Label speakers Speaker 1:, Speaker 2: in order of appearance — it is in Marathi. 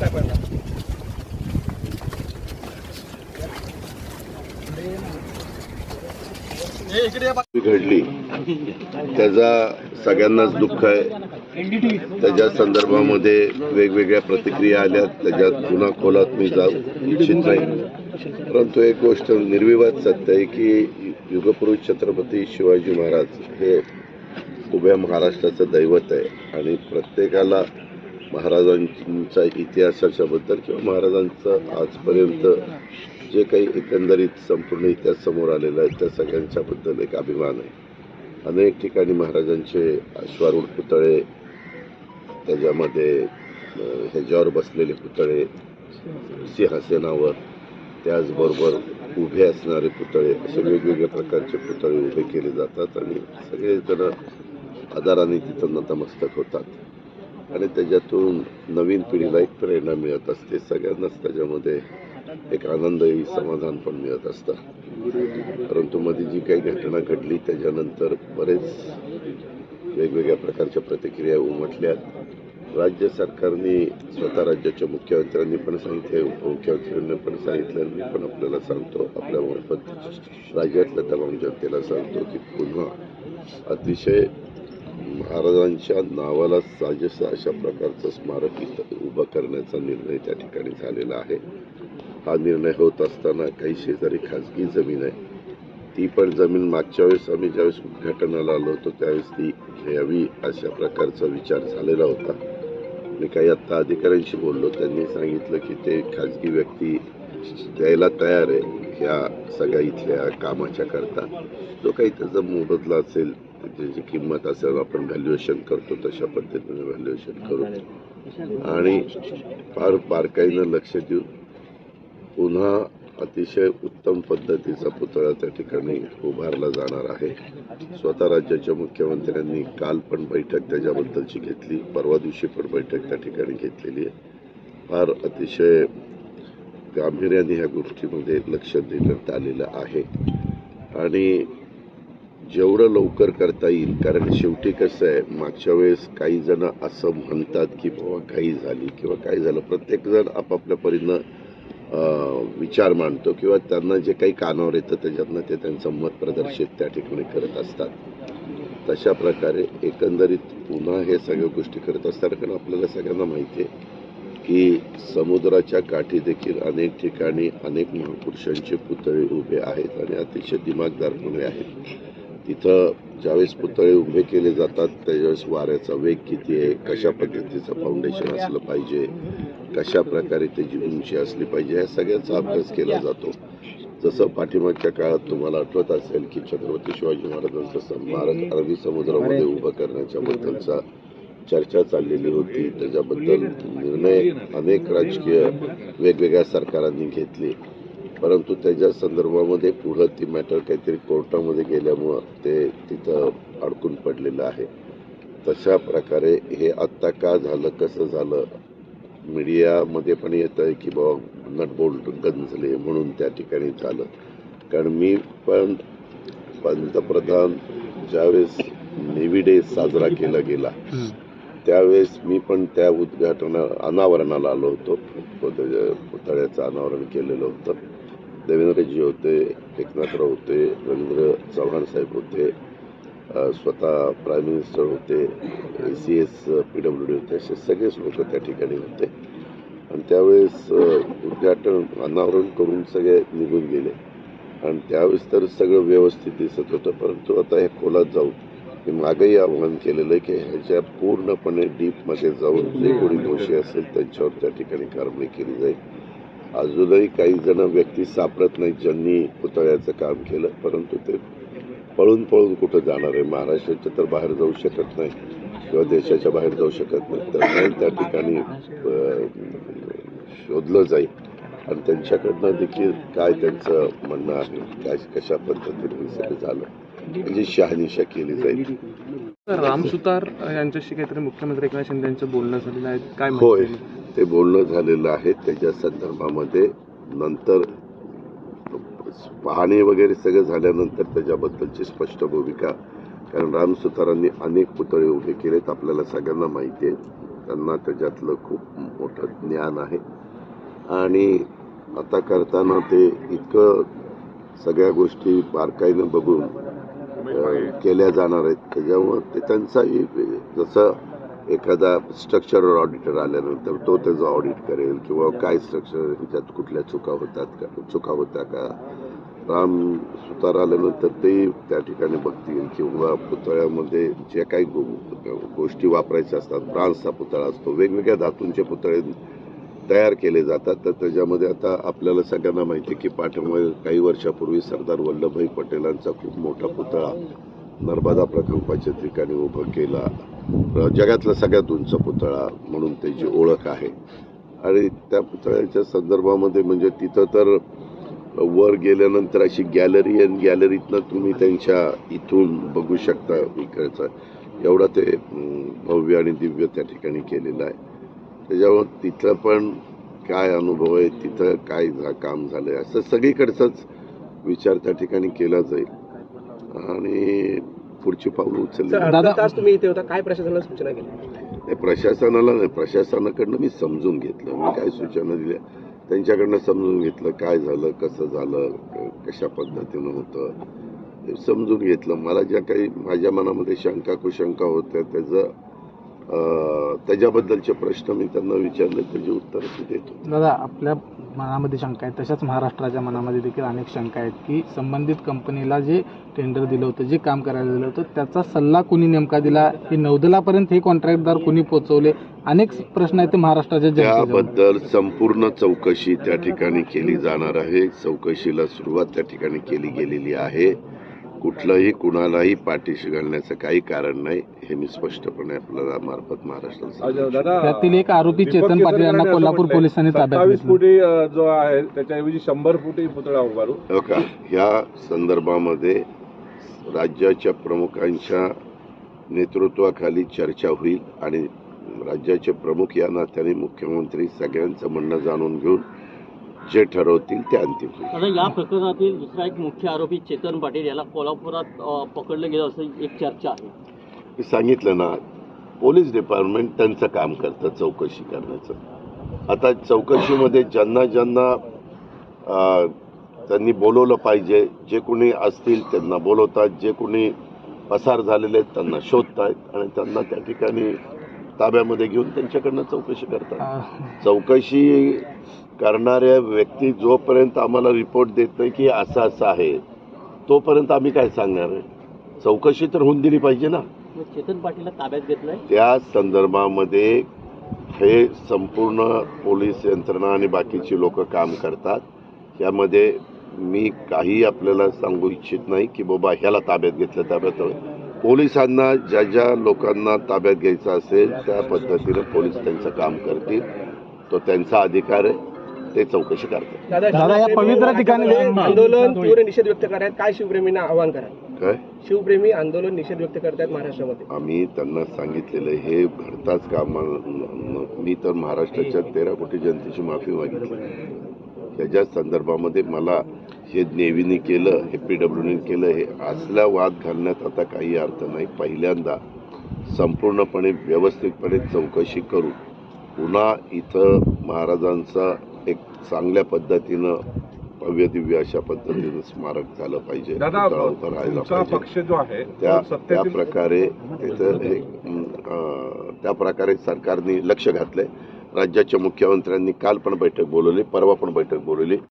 Speaker 1: काय पहिला
Speaker 2: घडली त्याचा सगळ्यांनाच दुःख आहे. त्याच्या संदर्भामध्ये वेगवेगळ्या प्रतिक्रिया आल्या. त्याच्यात गुन्हा खोलात मी जाऊ इच्छित नाही. परंतु एक गोष्ट निर्विवाद सत्य आहे की युगपुरुष छत्रपती शिवाजी महाराज हे उभ्या महाराष्ट्राचं दैवत आहे. आणि प्रत्येकाला महाराजांचा इतिहासाच्याबद्दल किंवा महाराजांचं आजपर्यंत जे काही एकंदरीत संपूर्ण इतिहास समोर आलेला आहे त्या सगळ्यांच्याबद्दल एक अभिमान आहे. अनेक ठिकाणी महाराजांचे अश्वारूढ पुतळे त्याच्यामध्ये ह्याच्यावर बसलेले पुतळे सिंहासनावर त्याचबरोबर उभे असणारे पुतळे असे वेगवेगळ्या प्रकारचे पुतळे उभे केले जातात आणि सगळेजण आदराने तिथं नतमस्तक होतात. आणि त्याच्यातून नवीन पिढीला एक प्रेरणा मिळत असते. सगळ्यांनाच त्याच्यामध्ये एक आनंदही समाधान पण मिळत असतं. परंतु मध्ये जी काही घटना घडली त्याच्यानंतर बरेच वेगवेगळ्या प्रकारच्या प्रतिक्रिया उमटल्यात राज्य सरकारने स्वतः राज्याच्या मुख्यमंत्र्यांनी पण सांगितले उपमुख्यमंत्र्यांनी पण सांगितलं. मी पण आपल्याला सांगतो आपल्या मार्फत राज्यातल्या तमाम जनतेला सांगतो की पुन्हा अतिशय महाराजांच्या नावाला साजेसं अशा प्रकारचं स्मारक इथं उभं करण्याचा निर्णय त्या ठिकाणी झालेला आहे. हा निर्णय होत असताना काही शेजारी खाजगी जमीन आहे. ती पण जमीन मागच्या वेळेस आम्ही ज्यावेळेस उद्घाटनाला आलो होतो त्यावेळेस ती घ्यावी अशा प्रकारचा विचार झालेला होता. मी काही आत्ता अधिकाऱ्यांशी बोललो त्यांनी सांगितलं की ते खाजगी व्यक्ती द्यायला तयार आहे. ह्या सगळ्या इथल्या कामाच्या करता जो काही त्याचा मोबदला असेल त्याची किंमत असेल आपण व्हॅल्युएशन करतो तशा पद्धतीने व्हॅल्युएशन करू. आणि फार बारकाईनं लक्ष देऊन पुन्हा अतिशय उत्तम पद्धतीचा पुतळा त्या ठिकाणी उभारला जाणार आहे. स्वतः राज्याच्या मुख्यमंत्र्यांनी काल पण बैठक त्याच्याबद्दलची घेतली परवा दिवशी पण बैठक त्या ठिकाणी घेतलेली आहे. फार अतिशय गांभीर्याने ह्या गोष्टीमध्ये लक्ष देण्यात आलेलं आहे. आणि जेवढं लवकर करता येईल कारण शेवटी कसं आहे मागच्या वेळेस काही जण असं म्हणतात की बाबा काही झाली किंवा काय झालं. प्रत्येकजण आपापल्या परीनं विचार मांडतो किंवा त्यांना जे काही कानावर येतं त्याच्यातनं ते त्यांचं मत प्रदर्शित त्या ठिकाणी करत असतात. तशा प्रकारे एकंदरीत पुन्हा हे सगळ्या गोष्टी करत असतात कारण आपल्याला सगळ्यांना माहिती आहे. की समुद्राच्या काठी देखील अनेक ठिकाणी अनेक महापुरुषांचे पुतळे उभे आहेत आणि अतिशय दिमागदारपणे आहेत. तिथं ज्यावेळेस पुतळे उभे केले जातात त्यावेळेस वाऱ्याचा वेग किती आहे कशा पद्धतीचं फाउंडेशन असलं पाहिजे कशा प्रकारे त्याची उंची असली पाहिजे या सगळ्याचा अभ्यास केला जातो. जसं पाठीमागच्या काळात तुम्हाला आठवत असेल की छत्रपती शिवाजी महाराजांचं स्मारक अरबी समुद्रामध्ये उभं करण्याच्या बद्दलचा चर्चा चाललेली होती. त्याच्याबद्दल निर्णय अनेक राजकीय वेगवेगळ्या सरकारांनी घेतले. परंतु त्याच्या संदर्भामध्ये पुढं ती मॅटर काहीतरी कोर्टामध्ये गेल्यामुळं ते तिथं अडकून पडलेलं आहे. तशा प्रकारे हे आत्ता का झालं कसं झालं मीडियामध्ये पण येत आहे की बाबा नटबोल्ट गंजले म्हणून त्या ठिकाणी झालं. कारण मी पण पंतप्रधान ज्यावेळेस नेव्ही डे साजरा केला गेला त्यावेळेस मी पण त्या उद्घाटना अनावरणाला आलो होतो. पुतळ्याचं अनावरण केलेलं होतं. देवेंद्रजी होते एकनाथराव होते रवींद्र चव्हाण साहेब होते स्वतः प्राईम मिनिस्टर होते C S P W D होते असे सगळेच लोक त्या ठिकाणी होते. आणि त्यावेळेस उद्घाटन अनावरण करून सगळे निघून गेले. आणि त्यावेळेस तर सगळं व्यवस्थित दिसत होतं परंतु आता ह्या खोलात जाऊ मी मागंही आव्हान केलेलं आहे की ह्याच्या पूर्णपणे डीपमध्ये जाऊन जे कोणी दोषी असेल त्यांच्यावर त्या ठिकाणी कारवाई केली जाईल. अजूनही काही जण व्यक्ती सापडत नाहीत ज्यांनी पुतळ्याचं काम केलं परंतु ते पळून पळून कुठं जाणार आहे? महाराष्ट्राच्या तर बाहेर जाऊ शकत नाही किंवा देशाच्या बाहेर जाऊ शकत नाही. तर नाही त्या ठिकाणी शोधलं जाईल. आणि त्यांच्याकडनं देखील काय त्यांचं म्हणणं आहे? काय कशा पद्धतीने सगळं झालं? म्हणजे शहानिशा केली जाईल.
Speaker 3: राम सुतार यांच्याशी काहीतरी मुख्यमंत्री एकनाथ शिंदे यांचं बोलणं झालेलं आहे. काय
Speaker 2: होय ते बोलणं झालेलं आहे. त्याच्या संदर्भामध्ये नंतर पाहणी वगैरे सगळं झाल्यानंतर त्याच्याबद्दलची स्पष्ट भूमिका. कारण राम सुतारांनी अनेक पुतळे उभे केलेत आपल्याला सगळ्यांना माहिती आहे. त्यांना त्याच्यातलं खूप मोठं ज्ञान आहे. आणि आता करताना ते इतकं सगळ्या गोष्टी बारकाईनं बघून केल्या जाणार आहेत. त्याच्यामुळं ते त्यांचाही जसं एखादा स्ट्रक्चरल ऑडिटर आल्यानंतर तो त्याचं ऑडिट करेल किंवा काय स्ट्रक्चर ह्याच्यात कुठल्या चुका होतात का चुका होत्या का? राम सुतार आल्यानंतर ते त्या ठिकाणी बघतील किंवा पुतळ्यामध्ये जे काही गोष्टी वापरायच्या असतात ब्रान्सचा पुतळा असतो वेगवेगळ्या धातूंचे पुतळे तयार केले जातात. तर त्याच्यामध्ये आता आपल्याला सगळ्यांना माहिती आहे की पाठीमागे काही वर्षापूर्वी सरदार वल्लभभाई पटेलांचा खूप मोठा पुतळा नर्मदा प्रकल्पाच्या ठिकाणी उभं केला. जगातला सगळ्यात उंच पुतळा म्हणून त्याची ओळख आहे. आणि त्या पुतळ्याच्या संदर्भामध्ये म्हणजे तिथं तर वर गेल्यानंतर अशी गॅलरी आणि गॅलरीतनं तुम्ही त्यांच्या इथून बघू शकता इकडचं. एवढा ते भव्य आणि दिव्य त्या ठिकाणी केलेलं आहे. त्याच्यामुळं तिथं पण काय अनुभव आहे तिथं काय झा- काम झालंय असं सगळीकडचाच विचार त्या ठिकाणी केला जाईल. आणि पुढची पावलं उचलली
Speaker 1: तास तुम्ही इथे होता काय प्रशासनाला सूचना
Speaker 2: प्रशासनाला नाही प्रशासनाकडनं मी समजून घेतलं. मी काय सूचना दिल्या? त्यांच्याकडनं समजून घेतलं काय झालं कसं झालं कशा पद्धतीनं होतं? ते समजून घेतलं. मला ज्या काही माझ्या मनामध्ये शंका कुशंका होत्या त्याचं त्याच्याबद्दलचे प्रश्न मी त्यांना विचारले त्याची उत्तर देतो.
Speaker 4: दादा आपल्या मनामध्ये शंका आहेत. तशाच महाराष्ट्राच्या मनामध्ये देखील अनेक शंका आहेत की संबंधित कंपनीला जे टेंडर दिलं होतं जे काम करायला दिलं होतं त्याचा सल्ला कुणी नेमका दिला? की नौदलापर्यंत हे कॉन्ट्रॅक्टदार कुणी पोहोचवले अनेक प्रश्न आहेत ते महाराष्ट्राच्या
Speaker 2: त्याबद्दल संपूर्ण चौकशी त्या ठिकाणी केली जाणार आहे. चौकशीला सुरुवात त्या ठिकाणी केली गेलेली आहे. कुठलंही कुणालाही पाठीशी घालण्याचं काही कारण नाही हे मी स्पष्टपणे आपल्याला मार्फत महाराष्ट्राला सांगतो.
Speaker 4: त्यातील एक आरोपी चेतन पाटील यांना कोल्हापूर पोलिसांनी ताब्यात
Speaker 5: फुटी जो आहे त्याच्याऐवजी शंभर फुटी पुतळा उभारू
Speaker 2: हो का? ह्या संदर्भामध्ये राज्याच्या प्रमुखांच्या नेतृत्वाखाली चर्चा होईल आणि राज्याचे प्रमुख या नात्याने मुख्यमंत्री सगळ्यांचं म्हणणं जाणून घेऊन जे ठरवतील ते अंतिम होईल.
Speaker 6: या प्रकरणातील दुसरा एक मुख्य आरोपी चेतन पाटील याला कोल्हापुरात पकडलं गेलं असं एक चर्चा आहे.
Speaker 2: मी सांगितलं ना पोलीस डिपार्टमेंट त्यांचं काम करतं चौकशी करण्याचं. आता चौकशीमध्ये ज्यांना ज्यांना त्यांनी बोलवलं पाहिजे जे कोणी असतील त्यांना बोलवतात जे कोणी पसार झालेले आहेत त्यांना शोधतायत आणि त्यांना त्या ठिकाणी ताब्यामध्ये घेऊन त्यांच्याकडनं चौकशी करतात. चौकशी करणाऱ्या व्यक्ती जोपर्यंत आम्हाला रिपोर्ट देत नाही की असं असं आहे तोपर्यंत आम्ही काय सांगणार आहे? चौकशी तर होऊन दिली पाहिजे ना.
Speaker 6: चेतन पाटीलला ताब्यात घेतलंय
Speaker 2: त्या संदर्भामध्ये हे संपूर्ण पोलीस यंत्रणा आणि बाकीची लोक काम करतात. यामध्ये मी काही आपल्याला सांगू इच्छित नाही की बाबा ह्याला ताब्यात घेतलं ताब्यात. पोलिसांना ज्या ज्या लोकांना ताब्यात घ्यायचं असेल त्या पद्धतीनं पोलीस त्यांचं काम करतील. तो त्यांचा अधिकार आहे ते चौकशी करतात
Speaker 4: दादा, या पवित्र ठिकाणी-
Speaker 1: आंदोलन तीव्र निषेध व्यक्त करतायत काय शिवप्रेमींना आव्हान करा?
Speaker 2: काय?
Speaker 1: शिवप्रेमी आंदोलन निषेध व्यक्त करतायत महाराष्ट्रामध्ये.
Speaker 2: आम्ही त्यांना सांगितलेलं हे घडताच कामा मी तर महाराष्ट्राच्या तेरा कोटी जनतेची माफी मागितली. त्याच्या संदर्भामध्ये मला हे नेव्हीने केलं हे पी डब्ल्यूने केलं हे असल्या वाद घालण्यात आता काही अर्थ नाही. पहिल्यांदा संपूर्णपणे व्यवस्थितपणे चौकशी करू. पुन्हा इथं महाराजांचा एक चांगल्या पद्धतीनं भव्य दिव्य अशा पद्धतीनं स्मारक झालं पाहिजे.
Speaker 5: तुमचा
Speaker 2: पाहिजे.
Speaker 5: पक्ष जो आहे
Speaker 2: त्या प्रकारे त्या प्रकारे सरकारने लक्ष घातलंय. राज्याच्या मुख्यमंत्र्यांनी काल पण बैठक बोलवली परवा पण बैठक बोलवली.